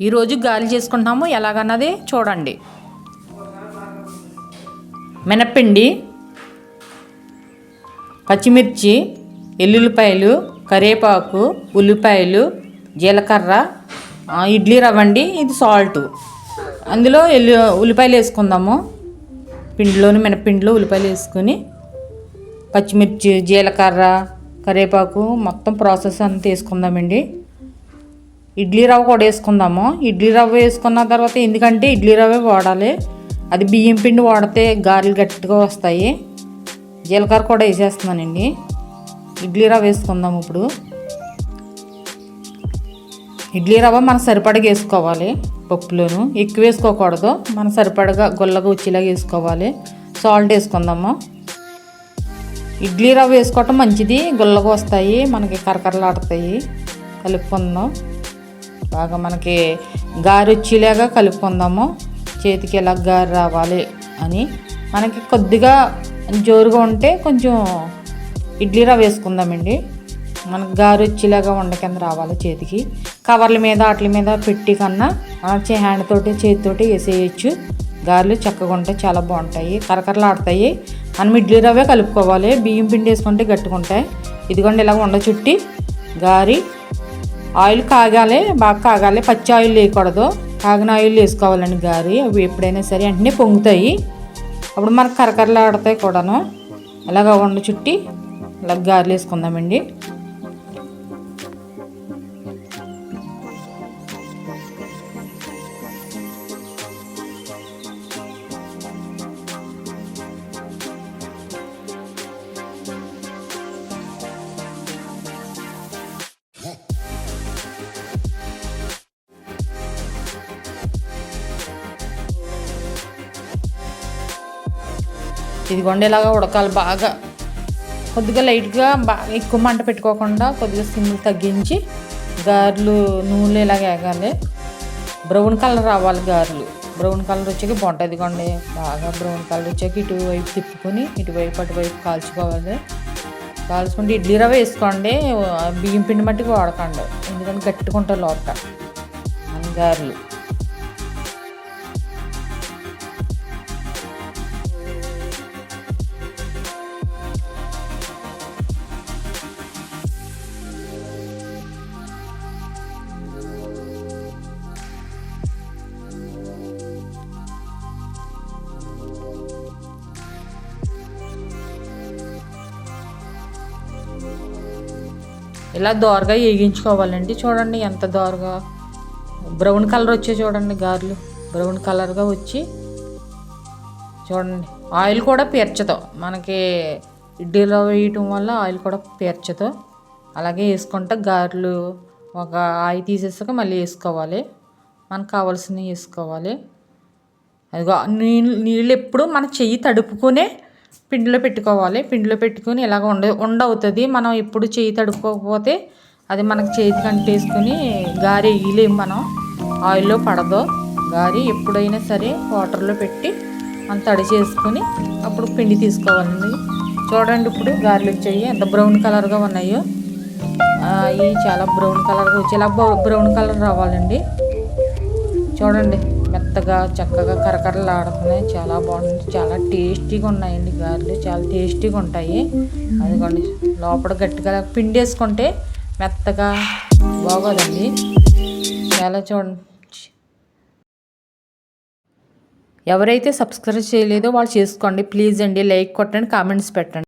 ఈరోజు గాలి చేసుకుంటున్నాము ఎలాగన్నది చూడండి. మినప్పిండి పచ్చిమిర్చి ఎల్లుల్లిపాయలు కరివేపాకు ఉల్లిపాయలు జీలకర్ర ఇడ్లీ రవ్వ అండి ఇది సాల్ట్ అందులో ఎల్లు ఉల్లిపాయలు వేసుకుందాము. పిండిలోని మినపిండిలో ఉల్లిపాయలు వేసుకొని పచ్చిమిర్చి జీలకర్ర కరివేపాకు మొత్తం ప్రాసెస్ అంతా వేసుకుందామండి. ఇడ్లీ రవ్వ కూడా వేసుకుందాము. ఇడ్లీ రవ్వ వేసుకున్న తర్వాత ఎందుకంటే ఇడ్లీ రవ్వే వాడాలి. అది బియ్యం పిండి వాడితే గారెలు గట్టిగా వస్తాయి. జీలకర్ర కూడా వేసేస్తున్నానండి. ఇడ్లీ రవ్వ వేసుకుందాం ఇప్పుడు. ఇడ్లీ రవ్వ మన సరిపడగా వేసుకోవాలి పప్పులోను. ఎక్కువ వేసుకోకూడదు. మన సరిపడగా గొల్లగా వచ్చేలాగా వేసుకోవాలి. సాల్ట్ వేసుకుందాము. ఇడ్లీ రవ్వ వేసుకోవటం మంచిది. గుల్లగా వస్తాయి. మనకి కరకరలాడుతాయి. కలుపుకుందాం. బాగా మనకి గారి వచ్చేలాగా కలుపుకుందాము. చేతికి ఎలా గారి రావాలి అని. మనకి కొద్దిగా జోరుగా ఉంటే కొంచెం ఇడ్లీ రవ్వ వేసుకుందామండి. మనకు గారు వచ్చేలాగా వండ కింద రావాలి చేతికి. కవర్ల మీద వాటి మీద పెట్టి కన్నా చే హ్యాండ్ తోటి చేతితోటి వేసేయచ్చు. గారెలు చక్కగా ఉంటాయి చాలా బాగుంటాయి. కరకరలాడతాయి. మనం ఇడ్లీ రవ్వే కలుపుకోవాలి. బియ్యం పిండి వేసుకుంటే గట్టుకుంటాయి ఇదిగోండి ఇలా ఉండ చుట్టి గారి ఆయిల్ కాగాలి బాగా కాగాలి పచ్చి ఆయిల్ వేయకూడదు. కాగిన ఆయిల్ వేసుకోవాలండి గారి. అవి ఎప్పుడైనా సరే వెంటనే పొంగుతాయి. అప్పుడు మనకు కరకరలు ఆడతాయి కూడాను. ఇలాగ వండ చుట్టి ఇలా గారెలు వేసుకుందామండి. ఇదిగోండి ఇలాగా ఉడకాలి బాగా. కొద్దిగా లైట్గా బాగా ఎక్కువ మంట పెట్టుకోకుండా కొద్దిగా సిమ్ తగ్గించి గారెలు నూనెలు ఇలాగ వేగాలి బ్రౌన్ కలర్ రావాలి గారెలు. బ్రౌన్ కలర్ వచ్చాక బాగుంటుంది ఇదిగోండి. బాగా బ్రౌన్ కలర్ వచ్చాక ఇటువైపు తిప్పుకొని ఇటువైపు అటువైపు కాల్చుకోవాలి. కాల్చుకుంటే ఇడ్లీ రవ్వ వేసుకోండి. బియ్యం పిండి మట్టికి వాడకండి. ఎందుకంటే గట్టుకుంటారు లోపల. గారెలు. ఇలా దోరగా వేగించుకోవాలండి చూడండి ఎంత దోరగా. బ్రౌన్ కలర్ వచ్చే చూడండి గారెలు. బ్రౌన్ కలర్గా వచ్చి చూడండి. ఆయిల్ కూడా పేర్చదు. మనకి ఇడ్లీలో వేయటం వల్ల ఆయిల్ కూడా పేర్చదు. అలాగే వేసుకుంటే గారెలు ఒక ఆయి తీసేసాక మళ్ళీ వేసుకోవాలి. మనకు కావాల్సినవి వేసుకోవాలి. అదిగో నీళ్ళు నీళ్ళు ఎప్పుడు మన చెయ్యి తడుపుకునే పిండిలో పెట్టుకోవాలి. పిండిలో పెట్టుకుని ఇలాగ ఉండ ఉండవుతుంది. మనం ఎప్పుడు చేయి తడుపుకోకపోతే అది మనకు చేతి కంటేసుకుని గారి వేయలేము మనం. ఆయిల్లో పడదు. గారి ఎప్పుడైనా సరే వాటర్లో పెట్టి మనం తడి చేసుకుని అప్పుడు పిండి తీసుకోవాలండి. చూడండి ఇప్పుడు గారెలు వచ్చాయి. ఎంత బ్రౌన్ కలర్గా ఉన్నాయో. అవి చాలా బ్రౌన్ కలర్గా వచ్చి ఇలా బ్రౌన్ కలర్ రావాలండి. చూడండి. మెత్తగా చక్కగా కరకరలాడుతున్నాయి చాలా బాగుంది. చాలా టేస్టీగా ఉన్నాయండి గారెలు. చాలా టేస్టీగా ఉంటాయి అదిగోండి లోపల గట్టిగా పిండి వేసుకుంటే మెత్తగా బాగోదండి. చాలా చూడండి. ఎవరైతే సబ్స్క్రైబ్ చేయలేదో వాళ్ళు చేసుకోండి. ప్లీజ్ అండి లైక్ కొట్టండి కామెంట్స్ పెట్టండి.